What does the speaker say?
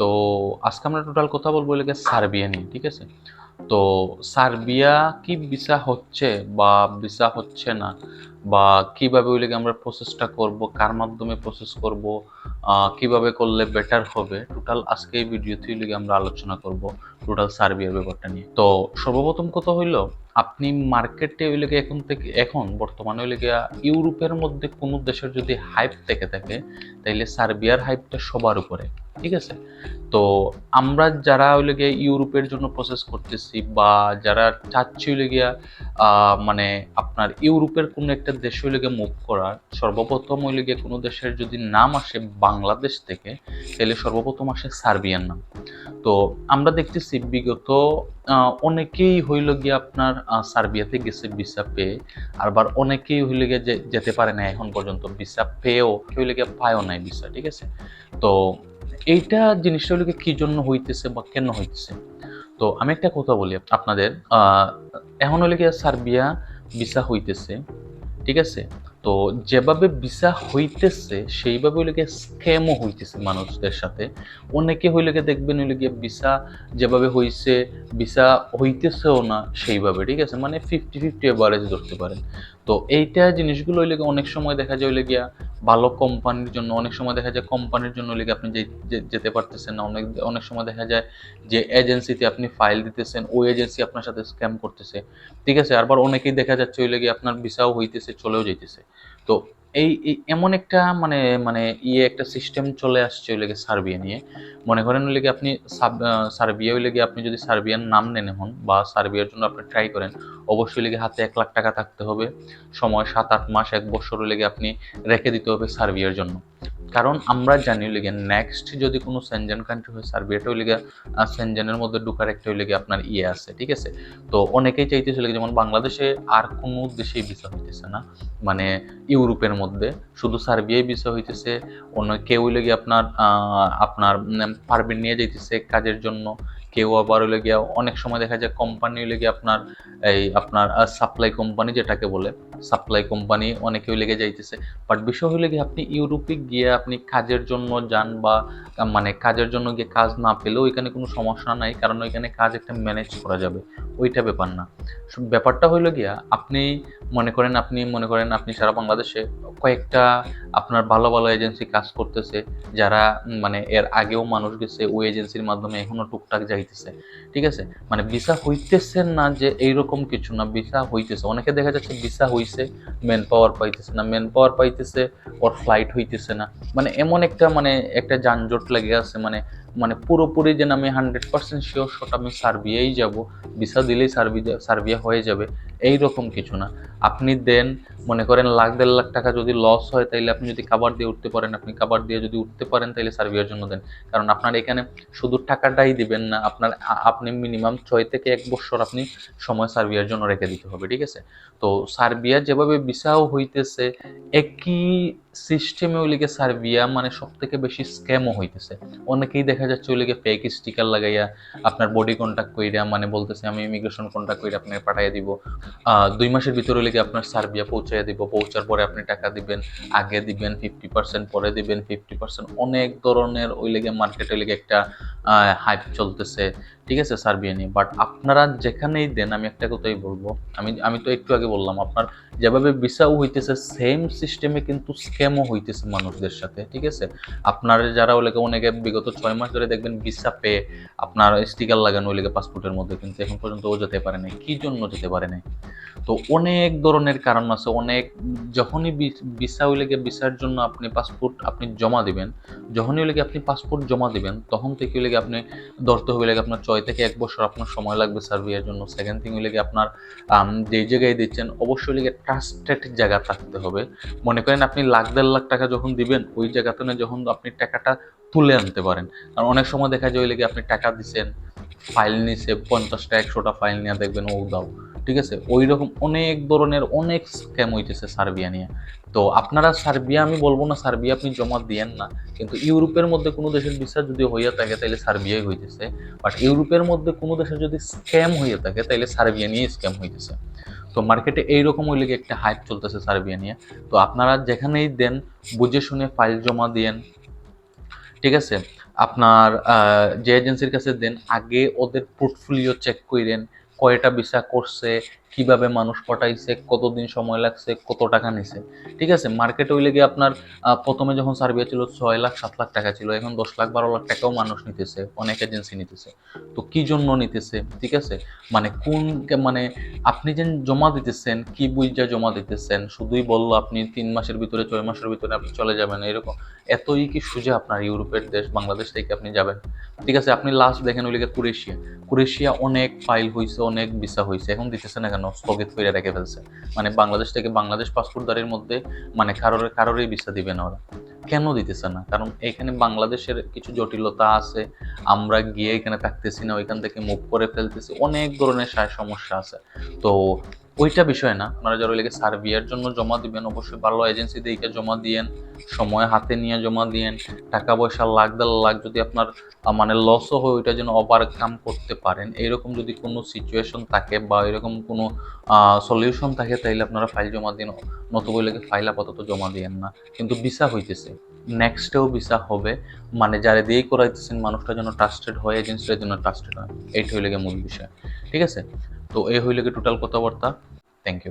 তো আজকে আমরা টোটাল কথা বলব এলাকা সার্বিয়া নিয়ে, ঠিক আছে? তো সার্বিয়া কি ভিসা হচ্ছে বা ভিসা হচ্ছে না? বা কীভাবে ওই লেগে আমরা প্রসেসটা করব? কার মাধ্যমে প্রসেস করব? কীভাবে করলে বেটার হবে? টোটাল আজকে এই ভিডিওতে লেগে আমরা আলোচনা করব টোটাল সার্বিয়ার ব্যাপারটা নিয়ে। তো সর্বপ্রথম কথা হইল আপনি মার্কেটে ওই লেগে এখন থেকে, এখন বর্তমানে ওই লেগে ইউরোপের মধ্যে কোনো দেশের যদি হাইপ থেকে থাকে, তাইলে সার্বিয়ার হাইপটা সবার উপরে। ঠিক আছে? তো আমরা যারা ওই লেগে ইউরোপের জন্য প্রসেস করতেছি বা যারা চাচ্ছি ওই লেগে মানে আপনার ইউরোপের কোনো একটা দেশ ওই লেগে মুভ করার, সর্বপ্রথম ওই লেগে কোনো দেশের যদি নাম আসে বাংলাদেশ থেকে, তাহলে সর্বপ্রথম আসে সার্বিয়ার নাম। তো আমরা দেখতেছি বিগত অনেকেই হইল গিয়ে আপনার সার্বিয়াতে গেছে ভিসা পেয়ে, আবার অনেকেই হইলে গিয়ে যেতে পারে না এখন পর্যন্ত ভিসা পেয়েও হইলে গিয়ে পায়ও নাই ভিসা ঠিক আছে? তো এইটা জিনিসটা গিয়ে কি জন্য হইতেছে বা কেন হইতেছে? তো আমি একটা কথা বলি আপনাদের এখন হইলে গিয়ে সার্বিয়া ভিসা হইতেছে, ঠিক আছে? তো যেভাবে ভিসা হইতেছে, সেইভাবে হইলে গিয়ে স্ক্যামও হইতেছে মানুষদের সাথে। অনেকে হইলে গিয়ে দেখবেন হইলে গিয়ে ভিসা যেভাবে হইছে, ভিসা হইতেছেও না সেইভাবে, ঠিক আছে? মানে ফিফটি ফিফটি এভারেজ ধরতে পারেন। তো এইটা জিনিসগুলো হইলে অনেক সময় দেখা যায় হইলে গিয়া ভালো কোম্পানির জন্য, অনেক সময় দেখা যায় কোম্পানির জন্য হইলে আপনি যেতে পারতেছেন না। অনেক অনেক সময় দেখা যায় যে এজেন্সিতে আপনি ফাইল দিতেছেন, ওই এজেন্সি আপনার সাথে স্ক্যাম করতেছে। ঠিক আছে? আবার অনেকেই দেখা যাচ্ছে হইলে গিয়ে আপনার ভিসাও হইতেছে, চলেও যাইতেছে। তো এই এমন একটা মানে মানে ইয়ে একটা সিস্টেম চলে আসছে ওই লেগে সার্বিয়া নিয়ে। মনে করেন ওই লেগে আপনি সাব- সার্বিয়া, ওই লেগে আপনি যদি সার্বিয়ার নাম নেনে হন বা সার্বিয়ার জন্য আপনি ট্রাই করেন, অবশ্যই লেগে হাতে এক লাখ টাকা থাকতে হবে। সময় সাত, আট মাস, এক বছর লেগে আপনি রেখে দিতে হবে সার্বিয়ার জন্য। কারণ আমরা জানি লিগে নেক্সট যদি কোনো সেনজেন কান্ট্রি হয় সার্বিয়াটা ওই লেগে সেনজেনের মধ্যে ঢুকার একটা লেগে আপনার ইয়ে আছে, ঠিক আছে? তো অনেকেই চাইতেছিল যেমন বাংলাদেশে আর কোনো দেশেই ভিসা হইতেছে না। মানে ইউরোপের মধ্যে শুধু সার্বিয়াই ভিসা হইতেছে, অন্য কেউ লেগে আপনার আপনার পারমিট নিয়ে যাইতেছে কাজের জন্য। কেউ আবার হইলে গিয়া অনেক সময় দেখা যায় কোম্পানি হইলে গিয়ে আপনার এই আপনার সাপ্লাই কোম্পানি যেটাকে বলে সাপ্লাই কোম্পানি অনেকে হইলে গিয়ে যাইতেছে। বাট বিষয় হইলে গিয়ে আপনি ইউরোপে গিয়ে আপনি কাজের জন্য যান বা মানে কাজের জন্য গিয়ে কাজ না পেলেও এখানে কোনো সমস্যা নাই, কারণ ওইখানে কাজ একটা ম্যানেজ করা যাবে। ওইটা ব্যাপার না। ব্যাপারটা হইল গিয়া, আপনি মনে করেন, আপনি মনে করেন, আপনি সারা বাংলাদেশে কয়েকটা আপনার ভালো ভালো এজেন্সি কাজ করতেছে, যারা মানে এর আগেও মানুষ গেছে, ওই এজেন্সির মাধ্যমে এখনও টুকটাক যাইতেছে। ঠিক আছে? মানে ভিসা হইতেছে না যে এইরকম কিছু না ভিসা হইতেছে। অনেকে দেখা যাচ্ছে ভিসা হইছে মেন পাওয়ার পাইতেছে না। মেন পাওয়ার পাইতেছে, ওর ফ্লাইট হইতেছে না। মানে এমন একটা মানে একটা যানজট লেগে আছে মানে মানে পুরোপুরি যেন আমি হান্ড্রেড পার্সেন্ট শিওর শট আমি সার্বিয়াই যাব ভিসা দিলেই সার্বিয়া সার্বিয়া হয়ে যাবে এই রকম কিছু না। আপনি দেন, মনে করেন লাখ দেড় লাখ টাকা যদি লস হয়, তাইলে আপনি যদি কাবার দিয়ে উঠতে পারেন, আপনি কাবার দিয়ে যদি উঠতে পারেন, তাইলে সার্বিয়ার জন্য দেন। কারণ আপনার এখানে শুধু টাকাটাই দিবেন না, আপনার আপনি মিনিমাম ছয় থেকে এক বছর আপনি সময় সার্বিয়ার জন্য রেখে দিতে হবে, ঠিক আছে? তো সার্বিয়া যেভাবে ভিসাও হইতেছে, একই সিস্টেমে ওই লিগে সার্বিয়া মানে সব থেকে বেশি স্ক্যামও হইতেছে। অনেকেই দেখা যাচ্ছে ওই লিগে ফেক স্টিকার লাগাইয়া আপনার বডি কন্ট্যাক্ট কইরা মানে বলতেছে, আমি ইমিগ্রেশন কন্ট্যাক্ট কইরা আপনাকে পাঠিয়ে দিব। দুই মাসের ভিতরে লেগে আপনার সার্বিয়া পৌঁছাইয়া দিব। পৌঁছার পরে আপনি টাকা দিবেন, আগে দিবেন ফিফটি পার্সেন্ট পরে দিবেন ফিফটি পার্সেন্ট অনেক ধরনের ওই লেগে মার্কেটে লেগে একটা হাইপ চলতেছে, ঠিক আছে, সার্বিয়া নিয়ে। বাট আপনারা যেখানেই দেন, আমি একটা কথাই বলব, আমি আমি তো একটু আগে বললাম, আপনার যেভাবে ভিসাও হইতেছে সেম সিস্টেমে কিন্তু স্ক্যামও হইতেছে মানুষদের সাথে, ঠিক আছে? আপনার যারা ওলেকে অনেকে বিগত ছয় মাস ধরে দেখবেন ভিসা পেয়ে আপনার স্টিকার লাগানো ওই লেগে পাসপোর্টের মধ্যে কিন্তু এখন পর্যন্ত ও যেতে পারে নাই। কি জন্য যেতে পারে নাই? তো অনেক ধরনের কারণ আছে, অনেক যখনই ভিসা ওই লেগে ভিসার জন্য আপনি পাসপোর্ট আপনি জমা দিবেন, যখনই ওই লেগে আপনি পাসপোর্ট জমা দিবেন, তখন থেকে ওই লেগে আপনি ধরতে হবে লেগে আপনার ছয় থেকে এক বছর আপনার সময় লাগবে সার্ভিয়ার জন্য। সেকেন্ড থিং ওই লেগে আপনার যেই জায়গায় দিচ্ছেন, অবশ্যই লেগে ট্রাস্টেড জায়গা থাকতে হবে। মনে করেন আপনি লাখ দেড় লাখ টাকা যখন দিবেন, ওই জায়গাতে না যখন আপনি টাকাটা তুলে আনতে পারেন। আর অনেক সময় দেখা যায় ওই লেগে আপনি টাকা দিছেন ফাইল নিছে, পঞ্চাশটা, একশোটা ফাইল নিয়ে দেখবেন, ও, দাও। ঠিক আছে? ওই রকম অনেক ধরনের অনেক স্ক্যাম হইতেছে সার্বিয়া নিয়ে। তো আপনারা সার্বিয়া, আমি বলব না সার্বিয়া আপনি জমা দিয়েন না। কিন্তু ইউরোপের মধ্যে কোনো দেশের ভিসা যদি হইয়া থাকে তাহলে সার্বিয়াই হইতেছে। বাট ইউরোপের মধ্যে কোনো দেশে যদি স্ক্যাম হইয়া থাকে তাহলে সার্বিয়া নিয়ে স্ক্যাম হইতেছে। তো মার্কেটে এইরকম ওই লেগে একটা হাইপ চলতেছে সার্বিয়া নিয়ে। তো আপনারা যেখানেই দেন, বুঝে শুনে ফাইল জমা দিয়েন। ঠিক আছে? আপনার যে এজেন্সির কাছে দেন, আগে ওদের পোর্টফোলিও চেক করেন কয়টা ভিসা করছে কীভাবে মানুষ পটাইছে, কতদিন সময় লাগছে, কত টাকা নিছে। ঠিক আছে মার্কেটে ওই গিয়ে আপনার প্রথমে যখন সার্ভিয়া ছিল ছয় লাখ, সাত লাখ টাকা ছিল, এখন দশ লাখ, বারো লাখ টাকাও মানুষ নিতেছে, অনেক এজেন্সি নিতেছে। তো কি জন্য নিতেছে? ঠিক আছে মানে কোন মানে আপনি যে জমা দিতেছেন, কি বুঝা জমা দিতেছেন, শুধুই বলল আপনি তিন মাসের ভিতরে, ছয় মাসের ভিতরে আপনি চলে যাবেন, এরকম। এতই কি সুজা আপনার ইউরোপের দেশ, বাংলাদেশ থেকে আপনি যাবেন? ঠিক আছে, আপনি লাস্ট দেখেন ওইদিকে কুরেশিয়া। কুরেশিয়া অনেক ফাইল হয়েছে অনেক ভিসা হয়েছে এখন দিতেছে না স্থগিত করে রেখে ফেলছে। মানে বাংলাদেশ থেকে বাংলাদেশ পাসপোর্টদারির মধ্যে মানে কারোর, কারোরই ভিসা দিবে না ওরা। কেন দিতেছে না? কারণ এখানে বাংলাদেশের কিছু জটিলতা আছে। আমরা গিয়ে এখানে থাকতেছি না, ওইখান থেকে মুখ করে ফেলতেছি। অনেক ধরনের সায় সমস্যা আছে। তো ওইটা বিষয় না। আপনারা যারা লেগে সার্ভিয়ার জন্য জমা দিবেন, অবশ্যই ভালো এজেন্সি দেখে জমা দিয়েন, সময় হাতে নিয়ে জমা দিয়েন। টাকা পয়সা লাখ দেড় লাখ যদি আপনার মানে লসও হয়, ওইটা যেন ওভারকাম করতে পারেন। এরকম যদি কোনো সিচুয়েশন থাকে বা এরকম কোনো সলিউশন থাকে, তাইলে আপনারা ফাইল জমা দিন। নতুবা লেগে ফাইল আপাতত জমা দিয়েন না। কিন্তু ভিসা হইতেছে। নেক্সটেও ভিসা হবে। মানে যারা দিয়েই করাইতেছেন, মানুষটা যেন ট্রাস্টেড হয় এজেন্সিটার জন্য ট্রাস্টেড হয়। এইটা হইলে মূল বিষয়। ঠিক আছে? তো এই হইলে কি টোটাল কথাবার্তা। Thank you